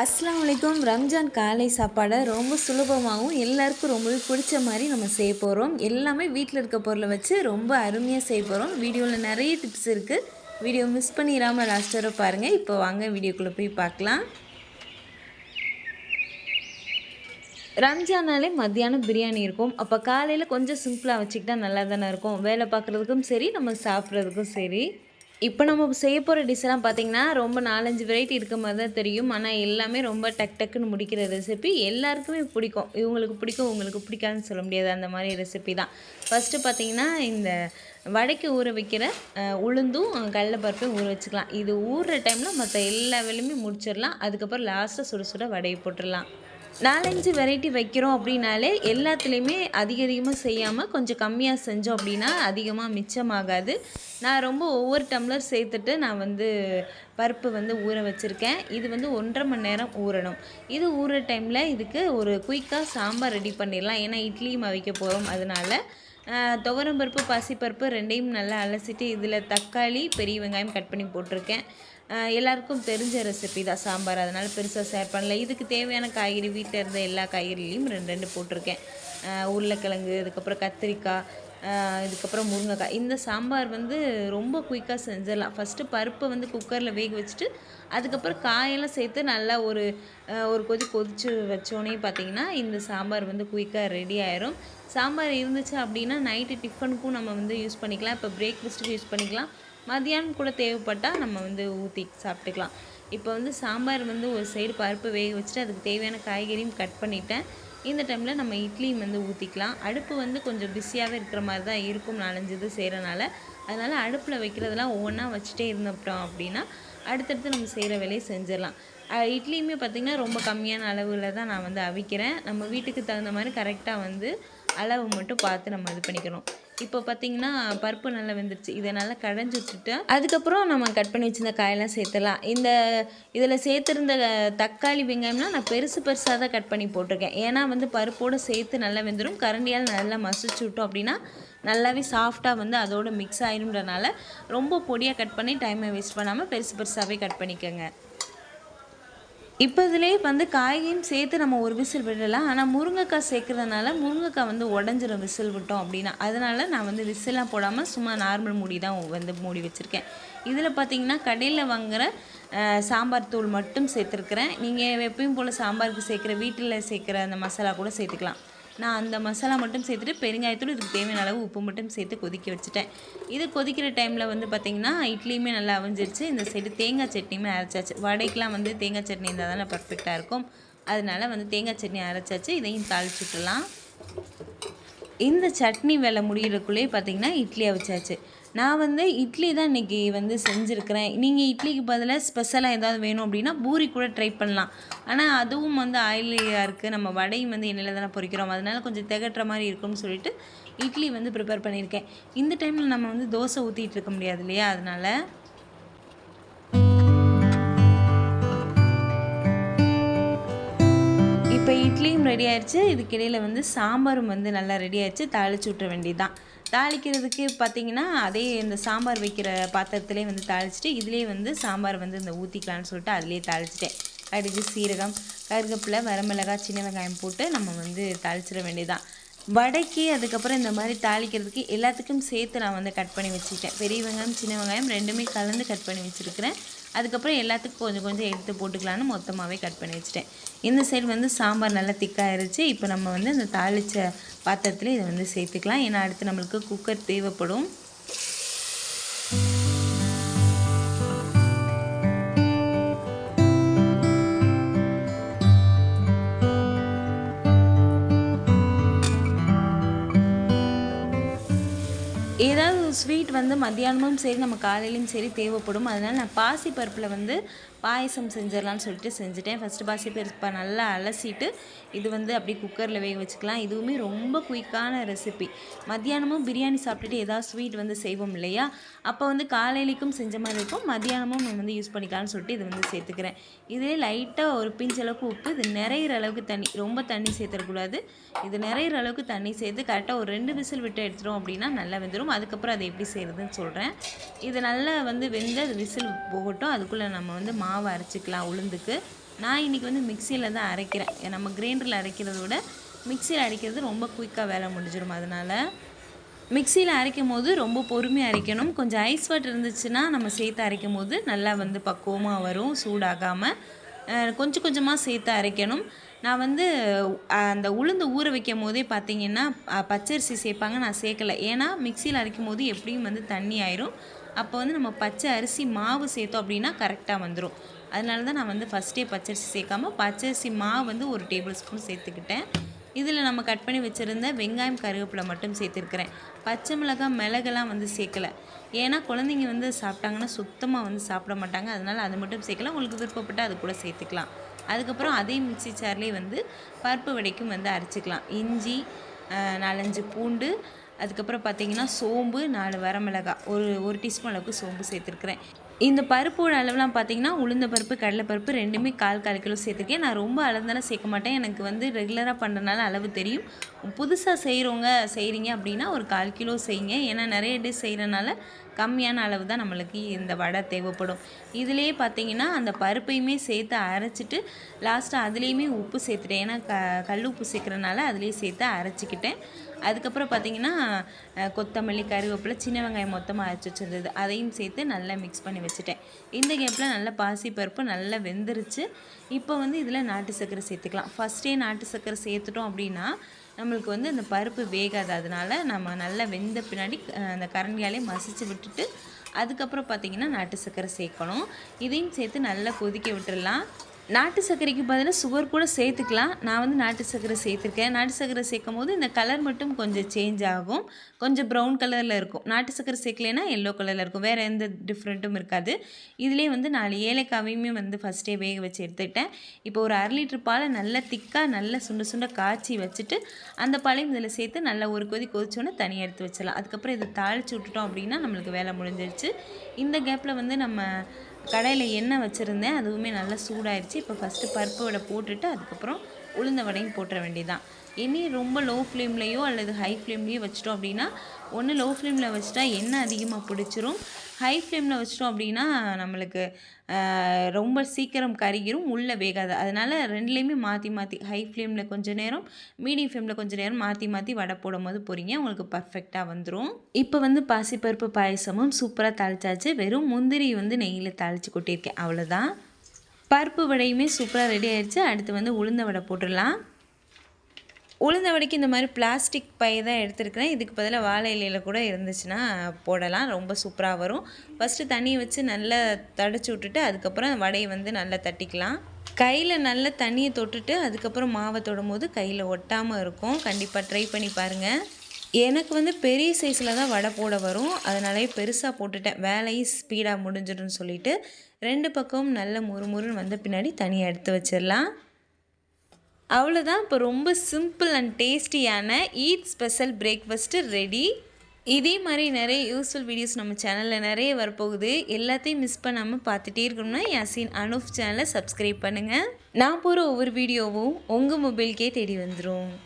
அஸ்லாம் அலைக்கும். ரம்ஜான் காலை சாப்பாடை ரொம்ப சுலபமாகவும் எல்லாருக்கும் ரொம்பவே பிடிச்ச மாதிரி நம்ம செய்ய போகிறோம் எல்லாமே வீட்டில் இருக்க பொருளை வச்சு ரொம்ப அருமையாக செய்ய போகிறோம் வீடியோவில் நிறைய டிப்ஸ் இருக்குது வீடியோ மிஸ் பண்ணிடாமல் லாஸ்ட் வரை பாருங்கள் இப்போ வாங்க வீடியோக்குள்ளே போய் பார்க்கலாம். ரம்ஜானாலே மத்தியானம் பிரியாணி இருக்கும். அப்போ காலையில் கொஞ்சம் சிம்பிளாக வச்சுக்கிட்டா நல்லா தானே இருக்கும். வேலை பார்க்குறதுக்கும் சரி நம்ம சாப்பிட்றதுக்கும் சரி. இப்போ நம்ம செய்ய போகிற டிஷ்ஷெல்லாம் பார்த்தீங்கன்னா ரொம்ப நாலஞ்சு வெரைட்டி இருக்க மாதிரி தான் தெரியும். ஆனால் எல்லாமே ரொம்ப டக் டக்குன்னு முடிக்கிற ரெசிபி எல்லாருக்குமே பிடிக்கும். இவங்களுக்கு பிடிக்கும் உங்களுக்கு பிடிக்காதுன்னு சொல்ல முடியாது. அந்த மாதிரி ரெசிபி தான். ஃபஸ்ட்டு பார்த்தீங்கன்னா இந்த வடைக்கு ஊற வைக்கிற உளுந்தும் அஹ், கடலைப்பருப்பையும் ஊற வச்சுக்கலாம். இது ஊறுற டைமில் மற்ற எல்லா வேலையுமே முடிச்சிடலாம். அதுக்கப்புறம் லாஸ்ட்டாக சுட சுட வடையை போட்டுடலாம். நாலஞ்சு வெரைட்டி வைக்கிறோம் அப்படின்னாலே எல்லாத்துலேயுமே அதிக அதிகமாக செய்யாமல் கொஞ்சம் கம்மியாக செஞ்சோம் அப்படின்னா அதிகமாக மிச்சமாகாது. நான் ரொம்ப ஒவ்வொரு டம்ளர் சேர்த்துட்டு நான் வந்து பருப்பு வந்து ஊற வச்சுருக்கேன். இது வந்து ஒன்றரை மணி நேரம் ஊறணும். இது ஊற டைமில் இதுக்கு ஒரு குயிக்காக சாம்பார் ரெடி பண்ணிடலாம். ஏன்னா இட்லியும் அவிக்க போகிறோம் அதனால துவரம்பருப்பு பாசிப்பருப்பு ரெண்டையும் நல்லா அலசிட்டு இதில் தக்காளி பெரிய வெங்காயம் கட் பண்ணி போட்டிருக்கேன். எல்லாருக்கும் தெரிஞ்ச ரெசிபி தான் சாம்பார். அதனால் பெருசாக ஷேர் பண்ணல. இதுக்கு தேவையான காய்கறி வீட்டில் இருந்த எல்லா காய்கறிலையும் ரெண்டு ரெண்டு போட்டிருக்கேன். உருளைக்கிழங்கு அதுக்கப்புறம் கத்திரிக்காய் இதுக்கப்புறம் முருங்கைக்காய். இந்த சாம்பார் வந்து ரொம்ப குயிக்காக செஞ்சிடலாம். ஃபஸ்ட்டு பருப்பை வந்து குக்கரில் வேக வச்சுட்டு அதுக்கப்புறம் காயெல்லாம் சேர்த்து நல்லா ஒரு ஒரு கொதி கொதிச்சு வச்சோடனே பார்த்தீங்கன்னா இந்த சாம்பார் வந்து குயிக்காக ரெடி ஆயிரும். சாம்பார் இருந்துச்சு அப்படின்னா நைட்டு டிஃபனுக்கும் நம்ம வந்து யூஸ் பண்ணிக்கலாம். இப்போ பிரேக்ஃபாஸ்ட்டுக்கு யூஸ் பண்ணிக்கலாம். மதியானம் கூட தேவைப்பட்டால் நம்ம வந்து ஊற்றி சாப்பிட்டுக்கலாம். இப்போ வந்து சாம்பார் வந்து ஒரு சைடு பருப்பு வேக வச்சுட்டு அதுக்கு தேவையான காய்கறியும் கட் பண்ணிட்டேன். இந்த டைமில் நம்ம இட்லியும் வந்து ஊற்றிக்கலாம் அடுப்பு வந்து கொஞ்சம் பிஸியாகவே இருக்கிற மாதிரி தான் இருக்கும் நாலஞ்சு இது செய்கிறனால அதனால் அடுப்பில் வைக்கிறதெல்லாம் ஒவ்வொன்றா வச்சுட்டே இருந்தோம் அப்படின்னா அடுத்தடுத்து நம்ம செய்கிற வேலையை செஞ்சிடலாம். இட்லியுமே பார்த்திங்கன்னா ரொம்ப கம்மியான அளவில் தான் நான் வந்து அவிக்கிறேன். நம்ம வீட்டுக்கு தகுந்த மாதிரி கரெக்டாக வந்து அளவு மட்டும் பார்த்து நம்ம இது பண்ணிக்கணும். இப்போ பார்த்தீங்கன்னா பருப்பு நல்லா வெந்துருச்சு. இதை நல்லா கடைஞ்சி வச்சுட்டு அதுக்கப்புறம் நம்ம கட் பண்ணி வச்சிருந்த காயெல்லாம் சேர்த்துலாம் இந்த இதில் சேர்த்துருந்த தக்காளி வெங்காயம்னா நான் பெருசு பெருசாக தான் கட் பண்ணி போட்டிருக்கேன். ஏன்னா வந்து பருப்போடு சேர்த்து நல்லா வெந்துடும் கரண்டியால் நல்லா மசிச்சு விட்டோம் அப்படின்னா நல்லாவே சாஃப்டாக வந்து அதோட மிக்ஸ் ஆயிரும்ன்றனால ரொம்ப பொடியாக கட் பண்ணி டைமை வேஸ்ட் பண்ணாமல் பெருசு பெருசாகவே கட் பண்ணிக்கோங்க. இப்போ இதிலே வந்து காய்கறியும் சேர்த்து நம்ம ஒரு விசில் விடலாம். ஆனால் முருங்கைக்காய் சேர்க்குறதுனால முருங்கைக்காய் வந்து உடஞ்சிரும் விசில் விட்டோம் அப்படின்னா. அதனால நான் வந்து விசிலாம் போடாமல் சும்மா நார்மல் மூடி தான் வந்து மூடி வச்சுருக்கேன். இதில் பார்த்தீங்கன்னா கடையில் வாங்குகிற சாம்பார் தூள் மட்டும் சேர்த்துருக்குறேன். நீங்கள் எப்பயும் போல் சாம்பாருக்கு சேர்க்குற வீட்டில் சேர்க்குற அந்த மசாலா கூட சேர்த்துக்கலாம். நான் அந்த மசாலா மட்டும் சேர்த்துட்டு பெருங்காயத்தூள் இதுக்கு தேவையான அளவு உப்பு மட்டும் சேர்த்து கொதிக்க வச்சுட்டேன். இது கொதிக்கிற டைமில் வந்து பார்த்திங்கன்னா இட்லியுமே நல்லா அவிஞ்சிருச்சு. இந்த சைடு தேங்காய் சட்னியுமே அரைச்சாச்சு. வடைக்கெலாம் வந்து தேங்காய் சட்னி இருந்தால் தானே பர்ஃபெக்டாக இருக்கும். அதனால வந்து தேங்காய் சட்னி அரைச்சாச்சு. இதையும் தாளிச்சுட்டலாம் இந்த சட்னி வேலை முடிகிறக்குள்ளேயே பார்த்தீங்கன்னா இட்லி அவிச்சாச்சு. நான் வந்து இட்லி தான் இன்றைக்கி வந்து செஞ்சுருக்கிறேன். நீங்கள் இட்லிக்கு பதிலாக ஸ்பெஷலாக ஏதாவது வேணும் அப்படின்னா பூரி கூட ட்ரை பண்ணலாம். ஆனால் அதுவும் வந்து ஆயிலியாக இருக்குது நம்ம வடையும் வந்து எண்ணெயில் தானே பொரிக்கிறோம் அதனால கொஞ்சம் திகட்டுற மாதிரி இருக்கும்னு சொல்லிட்டு இட்லி வந்து ப்ரிப்பேர் பண்ணியிருக்கேன். இந்த டைமில் நம்ம வந்து தோசை ஊற்றிட்டு இருக்க முடியாது இல்லையா? அதனால் இப்போ இட்லியும் ரெடி ஆயிடுச்சு இதுக்கிடையில் வந்து சாம்பாரும் வந்து நல்லா ரெடி ஆயிடுச்சு தாளிச்சு விட்டுற வேண்டியதுதான். தாளிக்கிறதுக்கு பார்த்தீங்கன்னா அதே இந்த சாம்பார் வைக்கிற பாத்திரத்திலே வந்து தாளிச்சிட்டு இதுலேயே வந்து சாம்பார் வந்து இந்த ஊற்றிக்கலான்னு சொல்லிட்டு அதுலேயே தாளிச்சிட்டேன். கடுகு சீரகம் கருகப்பில் வரமிளகாய் சின்ன வெங்காயம் போட்டு நம்ம வந்து தாளிச்சிட வேண்டியதுதான். வடைக்கு அதுக்கப்புறம் இந்த மாதிரி தாளிக்கிறதுக்கு எல்லாத்துக்கும் சேர்த்து நான் வந்து கட் பண்ணி வச்சுக்கிட்டேன். பெரிய வெங்காயம் சின்ன வெங்காயம் ரெண்டுமே கலந்து கட் பண்ணி வச்சுருக்கிறேன். அதுக்கப்புறம் எல்லாத்துக்கும் கொஞ்சம் கொஞ்சம் எடுத்து போட்டுக்கலான்னு மொத்தமாகவே கட் பண்ணி வச்சுட்டேன். இந்த சைடு வந்து சாம்பார் நல்லா திக்காயிருச்சு. இப்போ நம்ம வந்து அந்த தாளித்த பாத்திரத்தில் இதை வந்து சேர்த்துக்கலாம். ஏன்னா அடுத்து நம்மளுக்கு குக்கர் தேவைப்படும். ஏதாவது ஸ்வீட் வந்து மத்தியானமும் சரி நம்ம காலையிலையும் சரி தேவைப்படும். அதனால் நான் பாசி பருப்பில் வந்து பாயசம் செஞ்சிடலான்னு சொல்லிட்டு செஞ்சுட்டேன். ஃபஸ்ட்டு பாசி பருப்பை நல்லா அலசிட்டு இது வந்து அப்படியே குக்கரில் வேக வச்சுக்கலாம். இதுவுமே ரொம்ப குயிக்கான ரெசிபி மத்தியானமும் பிரியாணி சாப்பிட்டுட்டு ஏதாவது ஸ்வீட் வந்து செய்வோம் இல்லையா? அப்போ வந்து காலையிலைக்கும் செஞ்ச மாதிரி இருக்கும். மத்தியானமும் நம்ம வந்து யூஸ் பண்ணிக்கலாம்னு சொல்லிட்டு இது வந்து சேர்த்துக்கிறேன். இதே லைட்டாக ஒரு பிஞ்ச் அளவுக்கு உப்பு இது நிறையிற அளவுக்கு தண்ணி ரொம்ப தண்ணி சேர்த்துடக்கூடாது. இது நிறையிற அளவுக்கு தண்ணி சேர்த்து கரெக்டாக ஒரு ரெண்டு விசில் விட்டு எடுத்துட்டோம் அப்படின்னா நல்லா வெந்துடும் அதுக்கப்புறம் அதை எப்படி செய்கிறதுன்னு சொல்கிறேன் இது நல்லா வந்து வெந்து அது விசில் போகட்டும். அதுக்குள்ளே நம்ம வந்து மா மாவு அரைச்சிக்கலாம் உளுந்துக்கு. நான் இன்றைக்கி வந்து மிக்சியில் தான் அரைக்கிறேன். நம்ம கிரைண்டரில் அரைக்கிறத விட மிக்சியில் அரைக்கிறது ரொம்ப குயிக்காக வேலை முடிஞ்சிடும் அதனால். மிக்சியில் அரைக்கும் போது ரொம்ப பொறுமையாக அரைக்கணும். கொஞ்சம் ஐஸ் வாட்டர் இருந்துச்சுன்னா நம்ம சேர்த்து அரைக்கும் போது நல்லா வந்து பக்குவமாக வரும் சூடாகாமல் கொஞ்சம் கொஞ்சமாக சேர்த்து அரைக்கணும். நான் வந்து அந்த உளுந்து ஊற வைக்கும் போதே பார்த்தீங்கன்னா பச்சரிசி சேர்ப்பாங்க நான் சேர்க்கல ஏன்னா மிக்சியில் அரைக்கும் போது எப்படியும் வந்து தண்ணி ஆயிரும். அப்போ வந்து நம்ம பச்சை அரிசி மாவு சேர்த்தோம் அப்படின்னா கரெக்டாக வந்துடும் அதனால தான் நான் வந்து ஃபஸ்ட்டே பச்சரிசி சேர்க்காம பச்சரிசி மாவு வந்து ஒரு டேபிள் ஸ்பூன் சேர்த்துக்கிட்டேன். இதில் நம்ம கட் பண்ணி வச்சுருந்த வெங்காயம் கருவேப்பிலை மட்டும் சேர்த்துருக்குறேன். பச்சை மிளகாய் மிளகெல்லாம் வந்து சேர்க்கல ஏன்னா குழந்தைங்க வந்து சாப்பிட்டாங்கன்னா சுத்தமாக வந்து சாப்பிட மாட்டாங்க. அதனால் அது மட்டும் சேர்க்கலாம். உங்களுக்கு விருப்பப்பட்டால் அது கூட சேர்த்துக்கலாம். அதுக்கப்புறம் அதே மிக்ஸி சார்லேயே வந்து பருப்பு வடைக்கும் வந்து அரைச்சிக்கலாம். இஞ்சி நாலஞ்சு பூண்டு அதுக்கப்புறம் பார்த்தீங்கன்னா சோம்பு நாலு வரமிளகாய் ஒரு ஒரு டீஸ்பூன் அளவுக்கு சோம்பு சேர்த்துருக்குறேன். இந்த பருப்போட அளவுலாம் பார்த்தீங்கன்னா உளுந்த பருப்பு கடலைப்பருப்பு ரெண்டுமே கால் கால் கிலோ சேர்த்துருக்கேன். நான் ரொம்ப அளந்தெல்லாம் சேர்க்க மாட்டேன். எனக்கு வந்து ரெகுலராக பண்ணுறதுனால அளவு தெரியும். புதுசாக செய்கிறவங்க செய்கிறீங்க அப்படின்னா ஒரு கால் கிலோ செய்யுங்க. ஏன்னா நிறைய டிஷ் செய்கிறனால கம்மியான அளவு தான் நம்மளுக்கு இந்த வடை தேவைப்படும். இதுலேயே பார்த்தீங்கன்னா அந்த பருப்பையுமே சேர்த்து அரைச்சிட்டு லாஸ்ட்டாக அதுலேயுமே உப்பு சேர்த்துட்டேன். ஏன்னா க கல் உப்பு சேர்க்குறனால அதுலேயே சேர்த்து அரைச்சிக்கிட்டேன். அதுக்கப்புறம் பார்த்தீங்கன்னா கொத்தமல்லி கருவேப்பிலை சின்ன வெங்காயம் மொத்தமாக அரைச்சி வச்சிருந்தது. அதையும் சேர்த்து நல்லா மிக்ஸ் பண்ணி வச்சுட்டேன். இந்த கேப்பில் நல்லா பாசி பருப்பு நல்லா வெந்துருச்சு. இப்போ வந்து இதில் நாட்டு சர்க்கரை சேர்த்துக்கலாம். ஃபஸ்ட்டே நாட்டு சர்க்கரை சேர்த்துட்டோம் அப்படின்னா நம்மளுக்கு வந்து அந்த பருப்பு வேகாது. அதனால நம்ம நல்லா வெந்த பின்னாடி அந்த கரண்டியாலே மசிச்சு விட்டுட்டு அதுக்கப்புறம் பார்த்திங்கன்னா நாட்டு சர்க்கரை சேர்க்கணும். இதையும் சேர்த்து நல்லா கொதிக்க விட்டுடலாம் நாட்டு சர்க்கரைக்கு பதிலாக சுகர் கூட சேர்த்துக்கலாம். நான் வந்து நாட்டு சர்க்கரை சேர்த்துருக்கேன். நாட்டு சர்க்கரை சேர்க்கும் போது இந்த கலர் மட்டும் கொஞ்சம் சேஞ்ச் ஆகும். கொஞ்சம் ப்ரௌன் கலரில் இருக்கும். நாட்டு சர்க்கரை சேர்க்கலைன்னா எல்லோ கலரில் இருக்கும். வேறு எந்த டிஃப்ரெண்ட்டும் இருக்காது. இதுலேயே வந்து நாலு ஏலக்காவையுமே வந்து ஃபஸ்ட்டே வேக வச்சு எடுத்துக்கிட்டேன். இப்போ ஒரு அரை லிட்டர் பாலை நல்லா திக்காக நல்லா சுண்ட சுண்ட காய்ச்சி வச்சுட்டு அந்த பாலையும் இதில் சேர்த்து நல்லா ஒரு கொதி கொதிச்சோன்னே தனியாக எடுத்து வச்சிடலாம். அதுக்கப்புறம் இதை தாளித்து விட்டுட்டோம் அப்படின்னா நம்மளுக்கு வேலை முடிஞ்சிருச்சு. இந்த கேப்பில் வந்து நம்ம கடையில் எண்ணெய் வச்சுருந்தேன். அதுவுமே நல்லா சூடாயிருச்சு. இப்போ ஃபஸ்ட்டு பருப்பு வடை போட்டுட்டு அதுக்கப்புறம் உளுந்த வடையும் போட்டுற வேண்டியதான் இனி ரொம்ப லோ ஃப்ளேம்லேயோ அல்லது ஹை ஃப்ளேம்லேயோ வச்சிட்டோம் அப்படின்னா ஒன்று லோ ஃப்ளேமில் வச்சுட்டா எண்ணெய் அதிகமாக பிடிச்சிரும். ஹை ஃப்ளேமில் வச்சிட்டோம் அப்படின்னா நம்மளுக்கு ரொம்ப சீக்கிரம் கருகிரும் உள்ளே வேகாது. அதனால் ரெண்டுலேயுமே மாற்றி மாற்றி ஹை ஃப்ளேமில் கொஞ்சம் நேரம் மீடியம் ஃப்ளேமில் கொஞ்சம் நேரம் மாற்றி மாற்றி வடை போடும் போது பொறிங்க உங்களுக்கு பர்ஃபெக்டாக வந்துடும் இப்போ வந்து பாசிப்பருப்பு பாயசமும் சூப்பராக தாளிச்சாச்சு. வெறும் முந்திரி வந்து நெய்யில் தாளித்து கொட்டியிருக்கேன். அவ்வளோதான் பருப்பு வடையுமே சூப்பராக ரெடி ஆயிடுச்சு அடுத்து வந்து உளுந்த வடை போட்டுடலாம். உளுந்த வடைக்கு இந்த மாதிரி பிளாஸ்டிக் பை தான் எடுத்துருக்கிறேன். இதுக்கு பதிலாக வாழை இலையில் கூட இருந்துச்சுன்னா போடலாம். ரொம்ப சூப்பராக வரும். ஃபஸ்ட்டு தண்ணியை வச்சு நல்லா தடிச்சு விட்டுட்டு அதுக்கப்புறம் வடையை வந்து நல்லா தட்டிக்கலாம். கையில் நல்லா தண்ணியை தொட்டுட்டு அதுக்கப்புறம் மாவை தொடும் போது கையில் ஒட்டாமல் இருக்கும். கண்டிப்பாக ட்ரை பண்ணி பாருங்கள் எனக்கு வந்து பெரிய சைஸில் தான் வடை போட வரும். அதனாலே பெருசாக போட்டுட்டேன். வேலையும் ஸ்பீடாக முடிஞ்சிடும்னு சொல்லிட்டு ரெண்டு பக்கமும் நல்ல முறுமுறுன்னு வந்த பின்னாடி தனியாக எடுத்து வச்சிடலாம். அவ்வளோதான் இப்போ ரொம்ப சிம்பிள் அண்ட் டேஸ்டியான ஈட் ஸ்பெஷல் பிரேக்ஃபாஸ்ட்டு ரெடி இதே மாதிரி நிறைய யூஸ்ஃபுல் வீடியோஸ் நம்ம சேனலில் நிறைய வரப்போகுது. எல்லாத்தையும் மிஸ் பண்ணாமல் பார்த்துட்டே இருக்கணும்னா யாசின் அனுஃப் சேனலை சப்ஸ்கிரைப் பண்ணுங்கள் நான் போகிற ஒவ்வொரு வீடியோவும் உங்கள் மொபைல்கே தேடி வந்துடும்